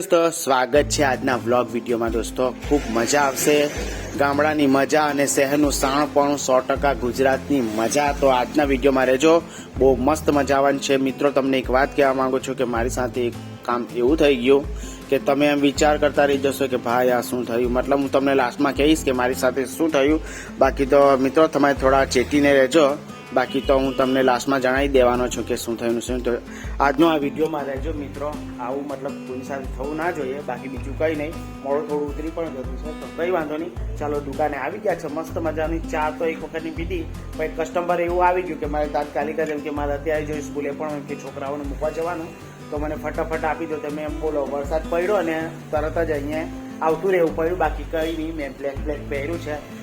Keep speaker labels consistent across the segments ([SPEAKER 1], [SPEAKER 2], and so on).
[SPEAKER 1] દોસ્તો, સ્વાગત છે આજના વ્લોગ વિડીયોમાં દોસ્તો. ખૂબ મજા આવશે. ગામડાની મજા અને શહેરનું શાણપણું સો ટકા ગુજરાતની મજા. તો આજના વિડીયોમાં રહેજો. બહુ મસ્ત મજા આવવાની છે. મિત્રો, તમને એક વાત કહેવા માંગુ છું કે મારી સાથે એક કામ એવું થઈ ગયું કે તમે એમ વિચાર કરતા રહી જશો કે ભાઈ, આ શું થયું? મતલબ હું તમને લાસ્ટમાં કહીશ કે મારી સાથે શું થયું. બાકી તો મિત્રો તમે થોડા ચેતીને રહેજો. બાકી તો હું તમને લાસ્ટમાં જણાવી દેવાનો છું કે શું થયું શું થયું આજનો આ વિડીયોમાં રહેજો મિત્રો. આવું મતલબ કોઈ સાથે થવું ના જોઈએ. બાકી બીજું કંઈ નહીં. મોડું થોડું ઉતરી પણ જતું છે. તો કંઈ વાંધો નહીં. ચાલો, દુકાને આવી ગયા છે. મસ્ત મજાની ચા તો એક વખતની પીધી. પણ કસ્ટમર એવું આવી ગયું કે મારે તાત્કાલિક જ એમ કે મારે અત્યારે જોઈ સ્કૂલે પણ કે છોકરાઓને મૂકવા જવાનું. તો મને ફટાફટ આપી દો. તમે એમ બોલો, વરસાદ પડ્યો અને તરત જ અહીંયા આવતું રહેવું પડ્યું. બાકી કંઈ નહીં. મેં બ્લેક બ્લેક પહેર્યું છે.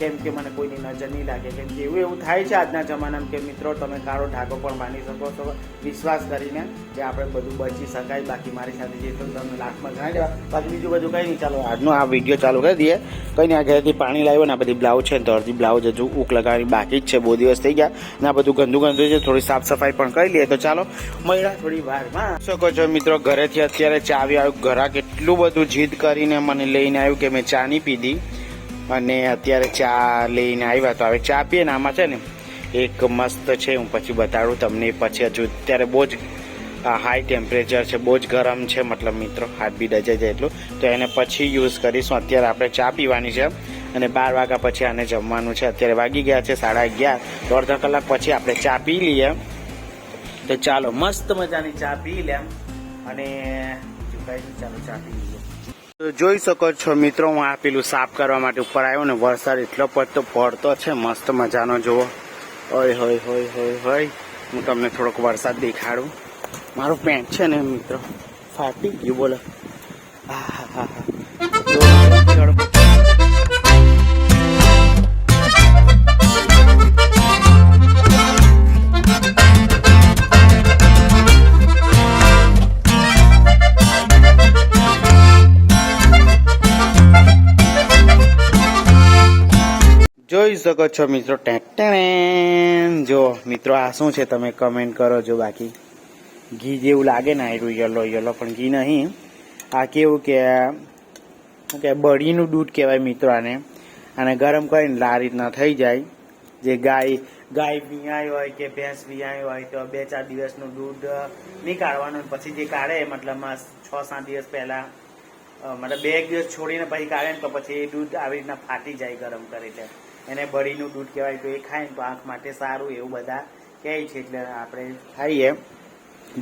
[SPEAKER 1] કેમ કે મને કોઈની નજર નહીં લાગે. કેમ કે એવું એવું થાય છે આજના જમાનામાં કે મિત્રો, તમે કાળો ઢાકો પણ માની શકો છો. વિશ્વાસ કરીને કે આપણે બધું બચી શકાય. બાકી મારી સાથે જે તમને લાખમાં જણાવી દેવા બાકી બીજું બધું કંઈ નહીં. ચાલો, આજનો આ વીડિયો ચાલુ કરી દઈએ. કંઈ નહીં, આ ઘરેથી પાણી લાવ્યો ને આ બધી બ્લાઉઝ છે ને બ્લાઉઝ હજુ ઉક લગાવવાની બાકી જ છે. બહુ દિવસ થઈ ગયા ને આ બધું ગંદુ ગંદુ છે. થોડી સાફ સફાઈ પણ કરી લઈએ. તો ચાલો, મળ્યા થોડી વારમાં. શકો છો મિત્રો, ઘરેથી અત્યારે ચા આવી આવ્યું ઘરા કેટલું બધું જીદ કરીને મને લઈને આવ્યું કે મેં ચા નહીં પીધી. અને અત્યારે ચા લઈને આવ્યા તો હવે ચા પીએ ને આમાં છે ને, એક મસ્ત છે, હું પછી બતાડું તમને પછી હજુ અત્યારે બહુ જ હાઈ ટેમ્પરેચર છે, બહુ જ ગરમ છે, મતલબ મિત્રો, હાથ બી ડજાઈ જાય એટલું. તો એને પછી યુઝ કરીશું. અત્યારે આપણે ચા પીવાની છે અને બાર વાગ્યા પછી આને જમવાનું છે. અત્યારે વાગી ગયા છે સાડા અગિયાર. તો અડધા કલાક પછી આપણે ચા પી લઈએ. તો ચાલો, મસ્ત મજાની ચા પી લે અને ચાલો ચા પી લઈએ. જોઈ શકો છો મિત્રો, હું આ પેલું સાફ કરવા માટે ઉપર આવ્યો ને, વરસાદ એટલો પડતો પડતો છે, મસ્ત મજાનો, જુઓ. હોય હોય હોય હોય હોય. હું તમને થોડોક વરસાદ દેખાડું. મારું પેન્ટ છે ને, મિત્રો? ફાટી ગયું, બોલો. હા હા હા હા. શકો છો મિત્રો. ટેન જો મિત્રો, આ શું છે? તમે કમેન્ટ કરો જો બાકી. ઘી જેવું લાગે ને આયરું યલો યલો, પણ ઘી નહીં. આ કેવું કે કે, બળીનું દૂધ કહેવાય મિત્રો આને. અને ગરમ કરીને આ રીતના થઈ જાય. જે ગાય ગાય વિયાય હોય કે ભેંસ વિયાય હોય તો બે ચાર દિવસનું દૂધ નહીં કાઢવાનું. પછી જે કાઢે મતલબમાં છ સાત દિવસ પહેલા મતલબ બે દિવસ છોડીને પછી કાઢે ને તો પછી એ દૂધ આવી રીતના ફાટી જાય ગરમ કરી એટલે. એને બળીનું દૂધ કહેવાય તો એ ખાય તો આંખ માટે સારું એવું બધા કહે છે એટલે આપણે ખાઈએ.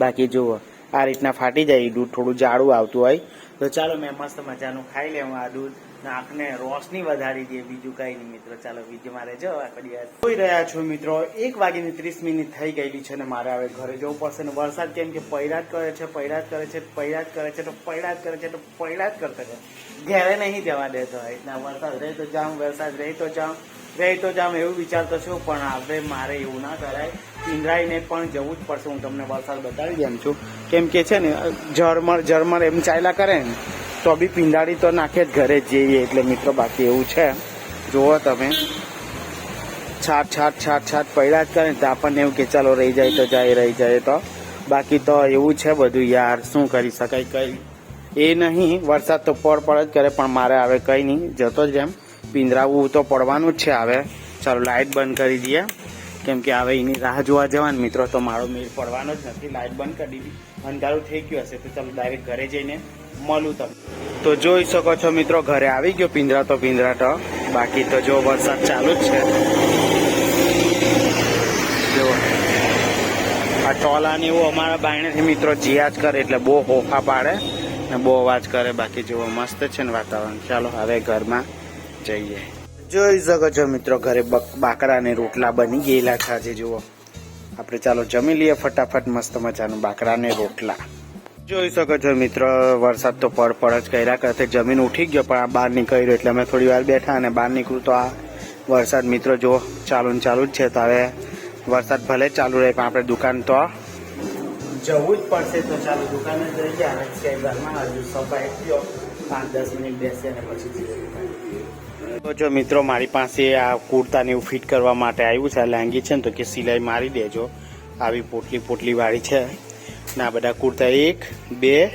[SPEAKER 1] બાકી જુઓ, આ રીતના ફાટી જાય દૂધ થોડું જાડું આવતું હોય. તો ચાલો મેં મસ્ત મજાનું ખાઈ લેવું આ દૂધ. આંખને રોશની વધારી દે બીજું કઈ નહીં મિત્રો. ચાલો વિડીયોમાં રહેજો આખો દિવસ જોઈ રહ્યા છો મિત્રો, એક વાગીને ત્રીસ મિનિટ થઈ ગયેલી છે ને મારે હવે ઘરે જવું પડશે ને વરસાદ કેમ કે પૈરાજ કરે છે પૈરાજ કરે છે પૈરાજ કરે છે, તો પૈરાજ કરે છે, તો પૈરાજ કરતો છે ઘેરે નહીં જવા દેતો એટલા વરસાદ રહે તો જાઉં, વરસાદ રહે તો જાઉં. રહે તો જાઉં એવું વિચારતો છું, પણ હવે મારે એવું ના કરાય. ઇન્દ્રાઈને પણ જવું જ પડશે, હું તમને વરસાદ બતાવી દેમ છું. કેમ કે છે ને, ઝરમર ઝરમર એમ ચાલ્યા કરે ને, તો બી પિંડાળી તો નાખે જ ઘરે જઈએ, એટલે મિત્રો બાકી એવું છે. જુઓ તમે. છાટ છાટ છાટ છાટ પડ્યા જ કરે ને, તો આપણને એવું કે ચાલો રહી જાય તો જાય, રહી જાય તો. બાકી તો એવું છે બધું યાર, શું કરી શકાય કઈ. એ નહીં, વરસાદ તો પડ પડ જ કરે, પણ મારે હવે કઈ નહીં, જતો જ એમ પિંજરાવું તો પડવાનું જ છે હવે. ચાલો લાઇટ બંધ કરી દઈએ. કેમ કે હવે એની રાહ જોવા જવાનું. મિત્રો, તો મારો મેળ પડવાનો જ નથી. લાઇટ બંધ કરી દીધી. અંધારું થઈ ગયું હશે, તો ચાલો ડાયરેક્ટ ઘરે જઈને મળું તમે તો જોઈ શકો છો મિત્રો, ઘરે આવી ગયો પિંજરા તો પિંજરા તો. બાકી તો જો વરસાદ ચાલુ જ છે. જો આ ટોલા ને એવું અમારા બાયણેથી મિત્રો જીયા જ કરે એટલે બહુ હોફા પાડે ને બહુ અવાજ કરે. બાકી જેવો મસ્ત છે ને વાતાવરણ. ચાલો હવે ઘરમાં જઈએ. જોઈ શકો છો મિત્રો ઘરે બક- બાકરા ને રોટલા બની ગયેલા છે આજે જુઓ. આપણે ચાલો જમી લઈએ ફટાફટ મસ્ત મજાનું બાકરા ને રોટલા. જોઈ શકો છો મિત્રો, વરસાદ તો પડ પડ જ કર્યા કરતે જમીન ઉઠી ગયો પણ આ બહાર નીકળ્યો એટલે અમે થોડી વાર બેઠા અને બહાર નીકળું તો આ વરસાદ મિત્રો જો ચાલુ ને ચાલુ જ છે. તો હવે વરસાદ ભલે ચાલુ રહે પણ આપણે દુકાન તો જવું જ પડશે. તો ચાલો દુકાને જઈએ અને ઘરમાં હજુ સફાઈ થયો. પાંચ દસ મિનિટ બેસે અને પછી જઈએ. તો જો મિત્રો, મારી પાસે આ કુર્તાને એવું ફિટ કરવા માટે આવ્યું છે, આ લેંગી છે ને, તો કે સિલાઈ મારી દેજો. આવી પોટલી પોટલી વાળી છે. ને આ બધા કુર્તા એક, બે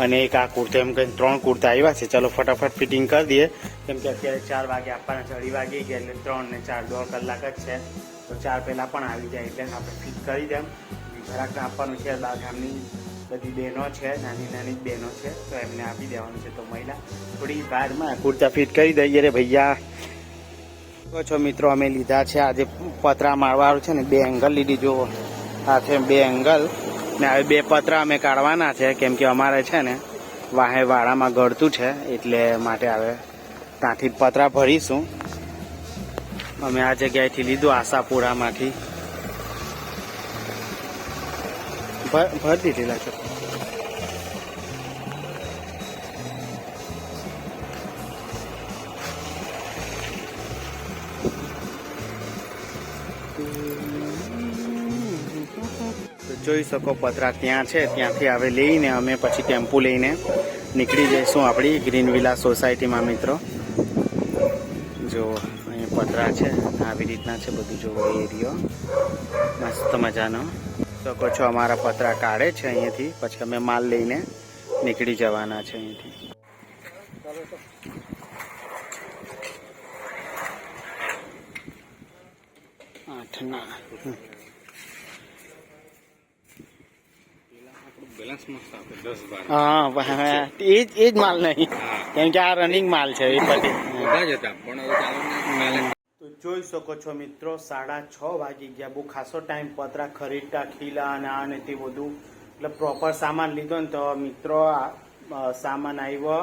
[SPEAKER 1] અને એક આ કુર્તા, એમ કરીને ત્રણ કુર્તા આવ્યા છે. ચાલો ફટાફટ ફિટિંગ કરી દઈએ. કેમ કે અત્યારે ચાર વાગે આપવાના છે, અઢી વાગે ગયા એટલે ત્રણ ને ચાર, દોઢ કલાક જ છે. તો ચાર પહેલાં પણ આવી જાય એટલે આપણે ફિટ કરી દેમ. ઘરાકને આપવાનું છે, બહાર ગામની બધી બહેનો છે, નાની નાની બહેનો છે, તો એમને આપી દેવાનું છે તો મહિલા થોડી વારમાં કુર્તા ફિટ કરી દઈએ રે ભૈયા. છો મિત્રો, અમે લીધા છે આજે પતરા મારવાનું છે ને, બે એંગલ લીધી, જુઓ. આ છે બે એંગલ ને હવે બે પતરા અમે કાઢવાના છે, કેમ કે અમારે છે ને, વાહે વાડામાં ગળતું છે, એટલે માટે હવે ત્યાંથી પતરા ભરીશું. અમે આ જગ્યાએથી લીધું આશાપુરામાંથી. ભર દીધેલા છો. જોઈ શકો પતરા ત્યાં છે, ત્યાંથી હવે લઈને અમે પછી ટેમ્પો લઈને નીકળી જઈશું આપણી ગ્રીન વિલા સોસાયટીમાં, મિત્રો. જો અહીંયા પતરા છે, આવી રીતના છે બધું જો એરિયો. મસ્ત મજાનો. શકો છો અમારા પતરા કાઢે છે અહીંયાથી. પછી અમે માલ લઈને નીકળી જવાના છે અહીંયાથી આઠના. હમ. હા હા, એ જ માલ નહીં. કેમ કે આ રનિંગ માલ છે એ પછી તો જોઈ શકો છો મિત્રો, સાડા છ વાગી ગયા. બહુ ખાસો ટાઈમ પતરા, ખરીદતા, ખીલા અને આ ને તે બધું. એટલે પ્રોપર સામાન લીધો ને તો મિત્રો સામાન આવ્યો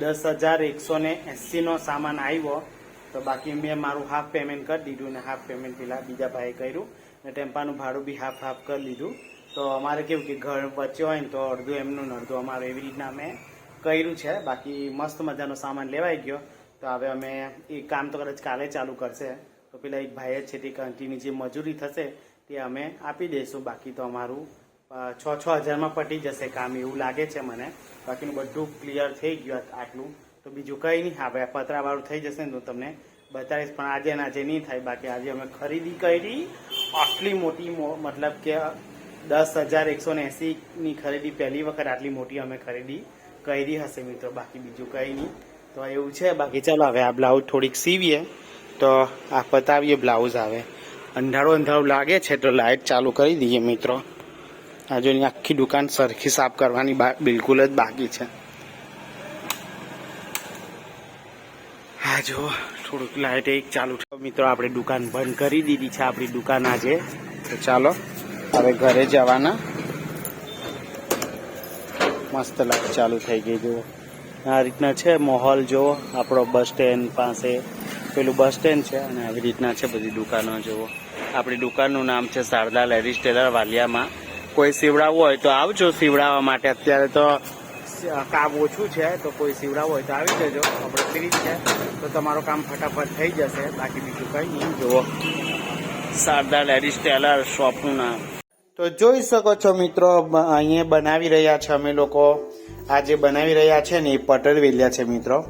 [SPEAKER 1] દસ હજાર એકસો ને એંસીનો સામાન આવ્યો તો બાકી મેં મારું હાફ પેમેન્ટ કરી દીધું ને હાફ પેમેન્ટ પેલા બીજા ભાઈએ કર્યું. ને ટેમ્પાનું ભાડું બી હાફ હાફ કરી લીધું. તો અમારે કેવું કે ઘર વચ્ચે હોય ને તો અડધું એમનું ને અડધું અમારું એવી રીતના અમે કર્યું છે. બાકી મસ્ત મજાનો સામાન લેવાઈ ગયો. તો હવે અમે એ કામ તો કદાચ કાલે ચાલુ કરશે. તો પેલા એક ભાઈ જ છે તે કંટીની જે મજૂરી થશે તે અમે આપી દઈશું. બાકી તો અમારું છ છ હજારમાં પટી જશે કામ એવું લાગે છે મને. બાકીનું બધું ક્લિયર થઈ ગયું આટલું. તો બીજું કંઈ નહીં. હવે પતરાવાળું થઈ જશે ને તો તમને બતાવીશ. પણ આજે ને આજે નહીં થાય. બાકી આજે અમે ખરીદી કરી. આટલી મોટી મતલબ કે દસ હજાર એકસો ને એંસીની ખરીદી પહેલી વખત આટલી મોટી અમે ખરીદી કરી હશે મિત્રો. બાકી બીજું કંઈ નહીં. તો એવું છે. બાકી ચાલો હવે આ બ્લાઉઝ થોડીક સીવીએ. તો આ પતાવીએ બ્લાઉઝ આવે અંધારો અંધારું લાગે છે તો લાઇટ ચાલુ કરી દઈએ મિત્રો. આજે આખી દુકાન સરખી સાફ કરવાની બિલકુલ જ બાકી છે. હા જો થોડુંક લાઇટ એક ચાલુ છે મિત્રો, આપણે દુકાન બંધ કરી દીધી છે. આપણી દુકાન આજે. તો ચાલો, હવે ઘરે જવાના. મસ્ત લાઈટ ચાલુ થઈ ગઈ, જુઓ. આ રીતના છે, માહોલ જુઓ આપણો બસ સ્ટેન્ડ પાસે. પેલું બસ સ્ટેન્ડ છે અને આવી રીતના છે બધી દુકાનો જુઓ આપણી દુકાનનું નામ છે શારદા લેડીઝ ટેલર વાલિયામાં. કોઈ સીવડાવવું હોય તો આવજો સીવડાવવા માટે. અત્યારે તો કામ ઓછું છે, તો કોઈ સીવડાવવું હોય તો આવી જજો. આપણે ફ્રી છે, તો તમારું કામ ફટાફટ થઈ જશે. બાકી બીજું કંઈ નહીં, જુઓ. શારદા લેડીઝ ટેલર શોપનું નામ. તો જોઈ શકો છો મિત્રો અહીંયા બનાવી રહ્યા છે અમે લોકો. આ જે બનાવી રહ્યા છે ને એ પટરવેલિયા છે મિત્રો.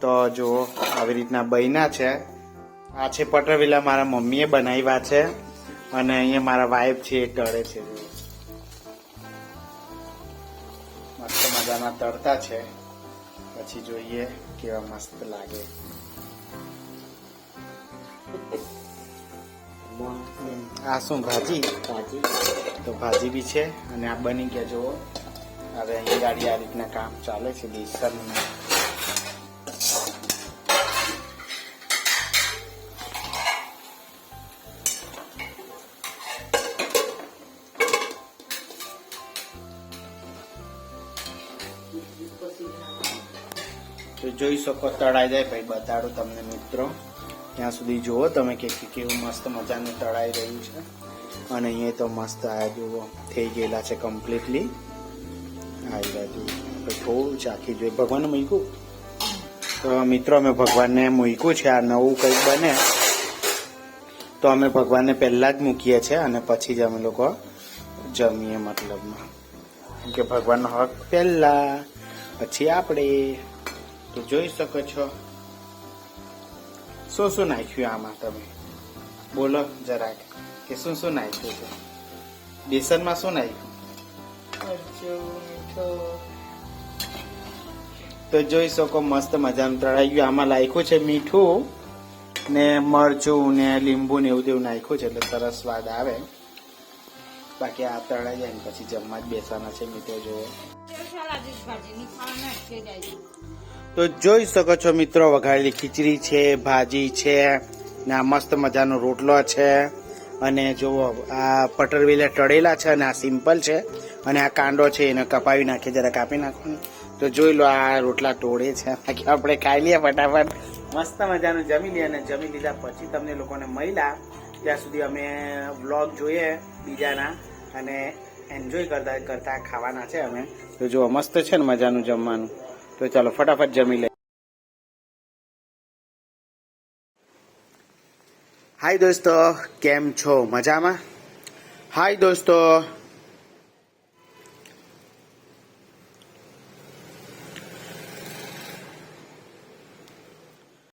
[SPEAKER 1] તો જો આવી રીતના બૈના છે. આ છે પટરવેલા મારા મમ્મીએ બનાવ્યા છે. અને અહીંયા મારા વાઈફ છે, એ તળે છે. મસ્ત મજાના તળતા છે. પછી જોઈએ કેવા મસ્ત લાગે. આ શું, ભાજી? ભાજી તો ભાજી બી છે અને આ બની ગયા, જુઓ. હવે અહીં ગાડી આ રીતના કામ ચાલે છે બેસન તો જોઈ શકો, તળાઈ જાય ભાઈ, બતાડું તમને, મિત્રો. ત્યાં સુધી જુઓ તમે કે કેવું મસ્ત મજાનું તળાઈ રહ્યું છે. અને અહીંયા તો મસ્ત આ જુઓ, થઈ ગયેલા છે કમ્પ્લીટલી આવી બાજુ થોડું ચાખી જોઈએ. ભગવાન મૂક્યું? તો મિત્રો, અમે ભગવાનને મૂક્યું છે. આ નવું કંઈક બને. તો અમે ભગવાનને પહેલાં જ મૂકીએ છીએ અને પછી જ અમે લોકો જમીએ મતલબમાં. કેમ કે ભગવાનનો હક પહેલાં. પછી આપણે. તો જોઈ શકો છો. શું શું નાખ્યું આમાં તમે? બોલો જરાક કે શું શું નાખ્યું છે? બેસનમાં શું નાખ્યું? તો જોઈ શકો મસ્ત મજાનું તળાઈ ગયું. આમાં નાખ્યું છે મીઠું ને મરચું ને લીંબુ ને એવું તેવું નાખ્યું છે એટલે સરસ સ્વાદ આવે. બાકી આ તળાઈ જાય ને પછી જમવા જ બેસવાના છે મિત્રો જુઓ. તો જોઈ શકો છો મિત્રો, વઘારેલી ખીચડી છે, ભાજી છે, ને આ મસ્ત મજાનો રોટલો છે. અને જુઓ, આ પટરવેલા તળેલા છે અને આ સિમ્પલ છે. અને આ કાંડો છે, એને કપાવી નાખીએ જરા કાપી નાખો તો જોઈ લો, આ રોટલા તોડે છે. બાકી આપણે ખાઈ લઈએ ફટાફટ. મસ્ત મજાનું જમી લઈએ અને જમી લીધા પછી તમને લોકોને મળ્યા. ત્યાં સુધી અમે વ્લોગ જોઈએ બીજાના. અને એન્જોય કરતા કરતા ખાવાના છે અમે. તો જો મસ્ત છે ને મજાનું જમવાનું. તો ચાલો ફટાફટ જમી લે હાય દોસ્તો કેમ છો? મજામાં? હાય દોસ્તો.